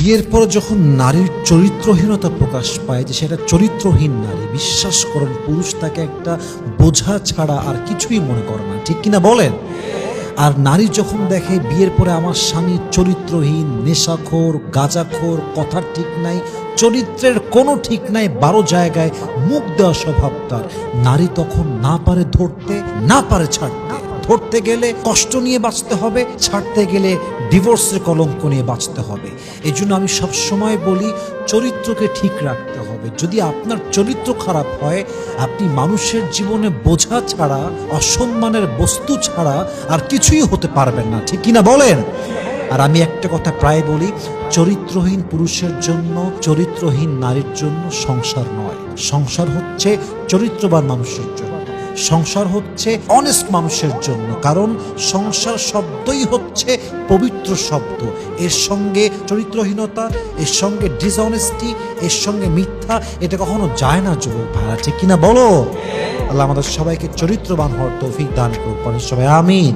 বিয়ের পর যখন নারীর চরিত্রহীনতা প্রকাশ পায়, যে সেটা চরিত্রহীন নারী, বিশ্বাস করেন, পুরুষ তাকে একটা বোঝা ছাড়া আর কিছুই মনে করে না, ঠিক কিনা বলেন? আর নারী যখন দেখে বিয়ের পরে আমার স্বামী চরিত্রহীন, নেশাখোর, গাঁজাখোর কথার ঠিক নাই, চরিত্রের কোনো ঠিক নাই, বারো জায়গায় মুখ দেওয়া স্বভাব তার, নারী তখন না পারে ধরতে, না পারে ছাড়তে। ধরতে গেলে কষ্ট নিয়ে বাঁচতে হবে, ছাড়তে গেলে ডিভোর্সের কলঙ্ক নিয়ে বাঁচতে হবে। এই জন্য আমি সবসময় বলি, চরিত্রকে ঠিক রাখতে হবে। যদি আপনার চরিত্র খারাপ হয়, আপনি মানুষের জীবনে বোঝা ছাড়া, অসম্মানের বস্তু ছাড়া আর কিছুই হতে পারবেন না। ঠিক কিনা বলেন? আর আমি একটা কথা প্রায় বলি, চরিত্রহীন পুরুষের জন্য, চরিত্রহীন নারীর জন্য সংসার নয়। সংসার হচ্ছে চরিত্রবান মানুষের জন্য। সংসার হচ্ছে অনেস্ট মানুষের জন্য, কারণ সংসার শব্দই হচ্ছে পবিত্র শব্দ। এর সঙ্গে চরিত্রহীনতা, এর সঙ্গে ডিসঅনেস্টি এর সঙ্গে মিথ্যা, এটা কখনো যায় না, যুবক ভাড়া ঠিক কিনা বলো? আল্লাহ আমাদের সবাইকে চরিত্রবান হওয়ার তৌফিক দান করুক সবাই, আমিন।